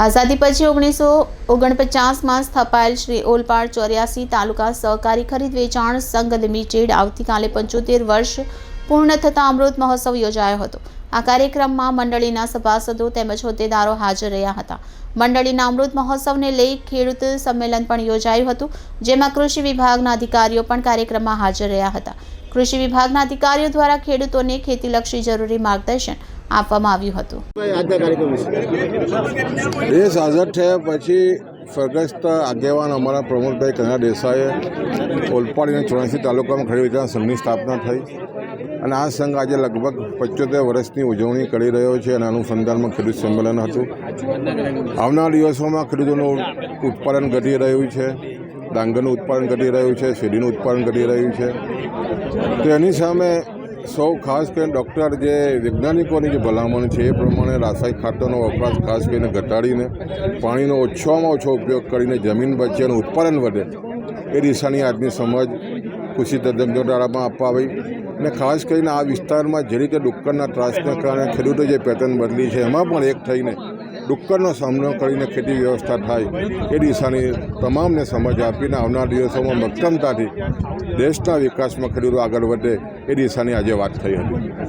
આઝાદી પછી ઓગણીસો ઓગણપચાસમાં સ્થપાયેલ શ્રી ઓલપાડ ચોર્યાસી તાલુકા સહકારી ખરીદ વેચાણ સંઘ લિમિટેડ આવતીકાલે પંચોતેર વર્ષ પૂર્ણ થતા અમૃત મહોત્સવ યોજાયો હતો. આ કાર્યક્રમમાં મંડળીના સભાસદો તેમજ હોદ્દેદારો હાજર રહ્યા હતા. મંડળીના અમૃત મહોત્સવને લઈ ખેડૂત સંમેલન પણ યોજાયું હતું, જેમાં કૃષિ વિભાગના અધિકારીઓ પણ કાર્યક્રમમાં હાજર રહ્યા હતા. કૃષિ વિભાગના અધિકારીઓ દ્વારા ખેડૂતોને ખેતીલક્ષી જરૂરી માર્ગદર્શન આપવામાં આવ્યું હતું. આજના કાર્યક્રમ દેશ આઝાદ થયા પછી સ્વર્ગસ્થ આગેવાન અમારા પ્રમોદભાઈ કનૈયા દેસાઈએ ઓલપાડ અને ચોરાસી તાલુકામાં ખડી વિધાન સંઘની સ્થાપના થઈ. અને આ સંઘ આજે લગભગ પંચોતેર વર્ષની ઉજવણી કરી રહ્યો છે અને અનુસંધાનમાં ખેડૂત સંમેલન હતું. આવનાર દિવસોમાં ખેડૂતોનું ઉત્પાદન ઘટી રહ્યું છે ડાંગરનું ઉત્પાદન ઘટી રહ્યું છે શેરડીનું ઉત્પાદન ઘટી રહ્યું છે. તો એની સામે સૌ ખાસ કરીને ડૉક્ટર જે વૈજ્ઞાનિકોની જે ભલામણ છે એ પ્રમાણે રાસાયણિક ખાતરનો વપરાશ ખાસ કરીને ઘટાડીને પાણીનો ઓછામાં ઓછો ઉપયોગ કરીને જમીન બચે અને ઉત્પાદન વધે એ દિશાની આજની સમજ કૃષિ તજજ્ઞો દ્વારામાં આપવા આવી અને ખાસ કરીને આ વિસ્તારમાં જે રીતે ડુક્કરના ત્રાસને કારણે ખેડૂતો જે પેટર્ન બદલી છે એમાં પણ એક થઈને ડુક્કરનો સામનો કરીને ખેતી વ્યવસ્થા થાય એ દિશાની તમામને સમજ આપીને આવનાર દિવસોમાં મક્કમતાથી દેશના વિકાસમાં ખેડૂતો આગળ વધે એ દિશાની આજે વાત થઈ હતી.